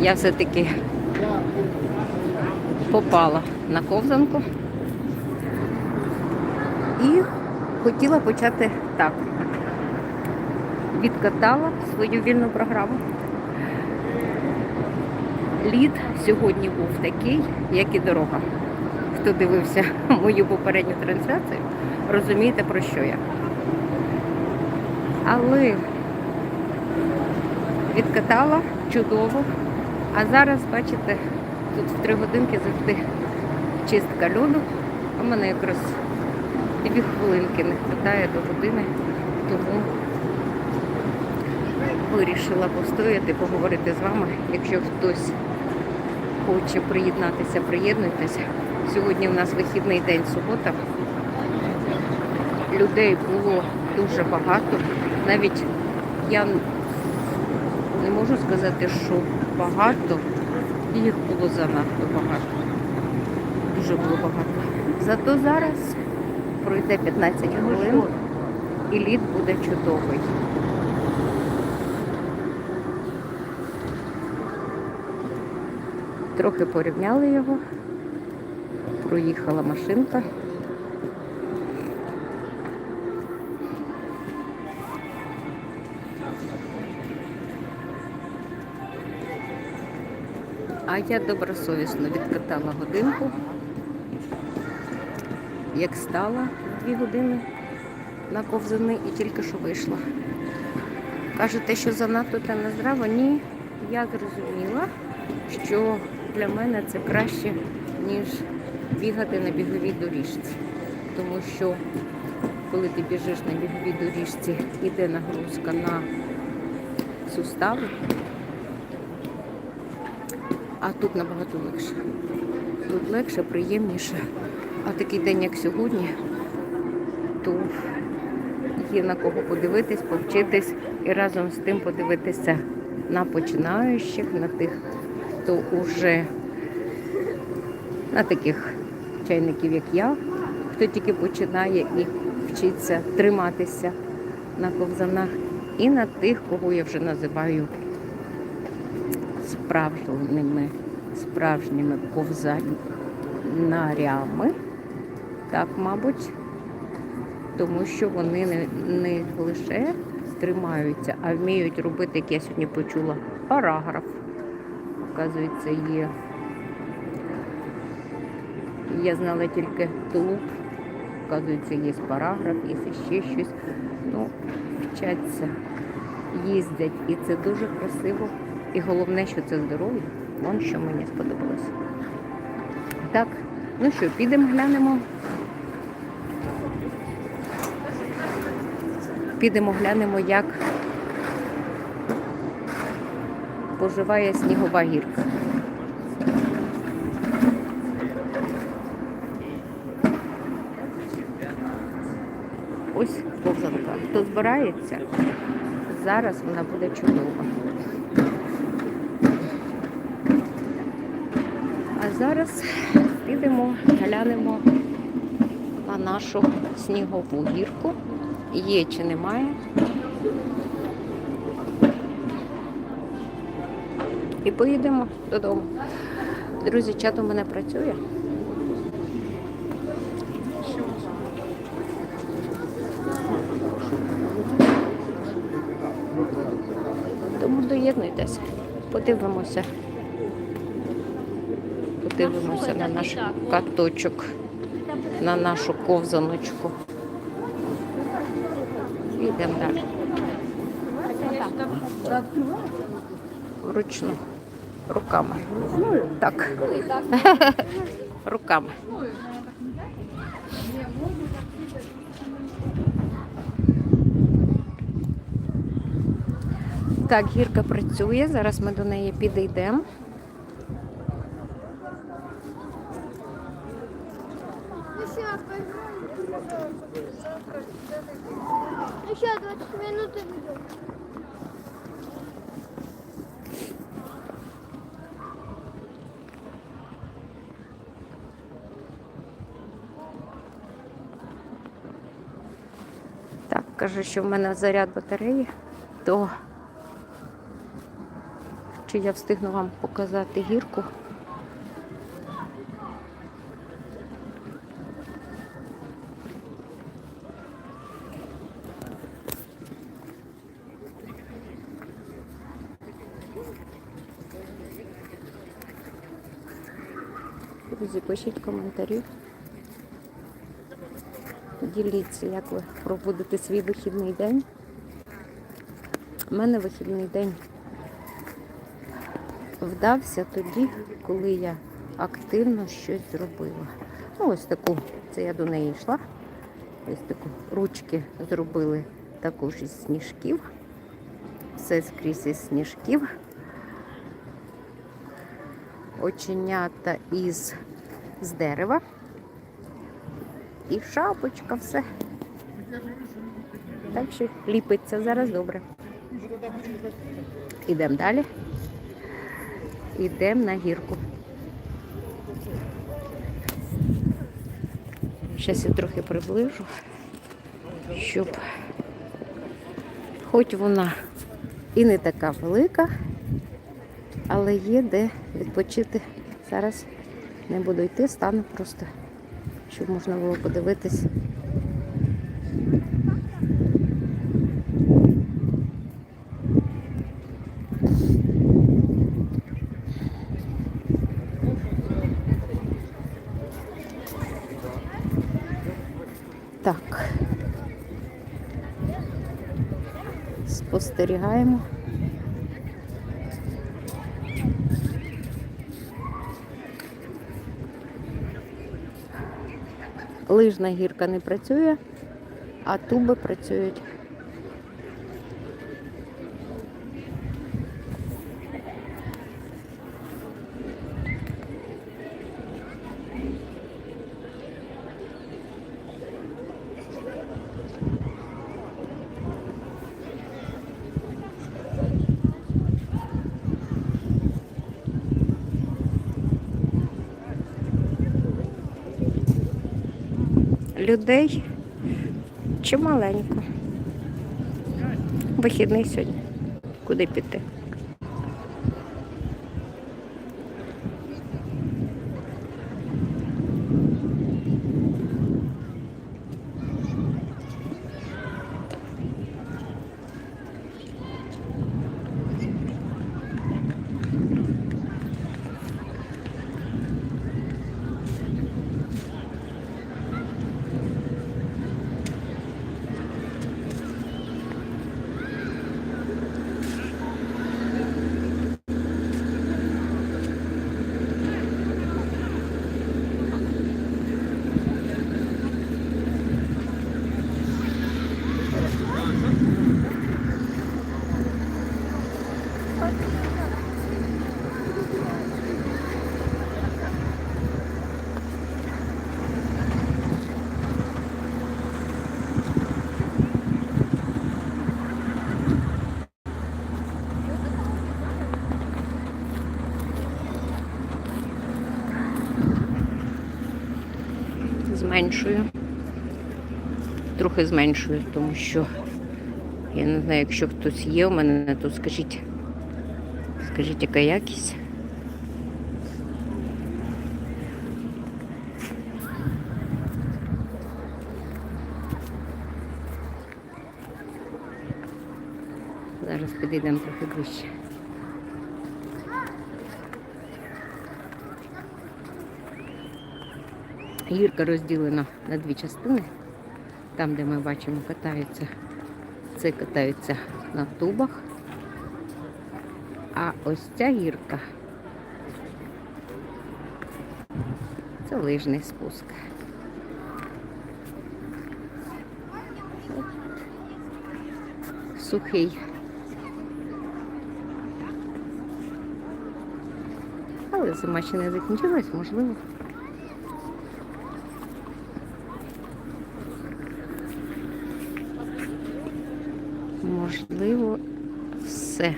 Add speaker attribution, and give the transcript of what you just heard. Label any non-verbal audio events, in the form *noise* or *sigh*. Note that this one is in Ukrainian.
Speaker 1: я все-таки попала на ковзанку і хотіла почати так. Відкатала свою вільну програму. Лід сьогодні був такий, як і дорога. Хто дивився *laughs* мою попередню трансляцію, розумієте про що я. Але відкатала чудово. А зараз, бачите, тут в три годинки завжди чистка льоду. А в мене якраз дві хвилинки не вистачає до години, тому вирішила постояти, поговорити з вами. Якщо хтось хоче приєднатися, приєднуйтеся. Сьогодні у нас вихідний день субота. Людей було дуже багато. Навіть я не можу сказати, що багато, їх було занадто багато. Дуже було багато. Зато зараз пройде 15 хвилин і лід буде чудовий. Трохи порівняли його, проїхала машинка. А я добросовісно відкатала годинку, як стала дві години на ковзани і тільки що вийшла. Кажете, що занадто та не здраво? Ні, я зрозуміла, що для мене це краще, ніж бігати на біговій доріжці. Тому що коли ти біжиш на біговій доріжці, йде нагрузка на сустави, а тут набагато легше. Тут легше, приємніше. А такий день, як сьогодні, то є на кого подивитись, повчитись і разом з тим подивитися на починаючих, на тих, хто вже на таких чайників, як я, хто тільки починає і вчиться триматися на ковзанах, і на тих, кого я вже називаю справжніми, справжніми ковзанарями. Так, мабуть, тому що вони не, не лише тримаються, а вміють робити, як я сьогодні почула, параграф. Оказується, є. Я знала тільки тулуб, оказується, є параграф, є ще щось. Ну, вчаться, їздять, і це дуже красиво. І головне, що це здоров'я. Вон що мені сподобалось. Так, ну що, підемо глянемо. Підемо глянемо, як поживає снігова гірка. Ось ковзанка. Хто збирається, зараз вона буде чудова. А зараз підемо, глянемо на нашу снігову гірку. Є чи немає. І поїдемо додому. Друзі, чат у мене працює. Тому доєднуйтесь, подивимося. Подивимося на наш каточок, на нашу ковзаночку. Йдемо далі. Вручну. Руками. Так. *laughs* Руками. Так, гірка працює. Зараз ми до неї підійдемо.
Speaker 2: Еще 20 минут и веду.
Speaker 1: Так, кажу, що в мене заряд батареї, то чи я встигну вам показати гірку. Друзі, пишіть коментарі. Діліться, як ви проводите свій вихідний день. У мене вихідний день вдався тоді, коли я активно щось зробила. Ну, ось таку, це я до неї йшла. Ось таку ручки зробили також із сніжків. Все скрізь із сніжків. Оченята із з дерева. І шапочка, все. Так що ліпиться зараз добре. Ідемо далі. Ідемо на гірку. Зараз я трохи приближу, щоб хоч вона і не така велика, але є де відпочити. Зараз не буду йти, стану просто, щоб можна було подивитись. Так. Спостерігаємо. Лижна гірка не працює, а туби працюють. Людей чималенько. Вихідний сьогодні. Куди піти? Зменшую. Трохи зменшую, тому що я не знаю, якщо хтось є у мене, то скажіть, скажіть, яка якість. Зараз підійдемо трохи ближче. Гірка розділена на дві частини. Там, де ми бачимо, катаються, це катаються на тубах. А ось ця гірка це лижний спуск. Сухий. Але зима ще не закінчилась, можливо. Можливо, все.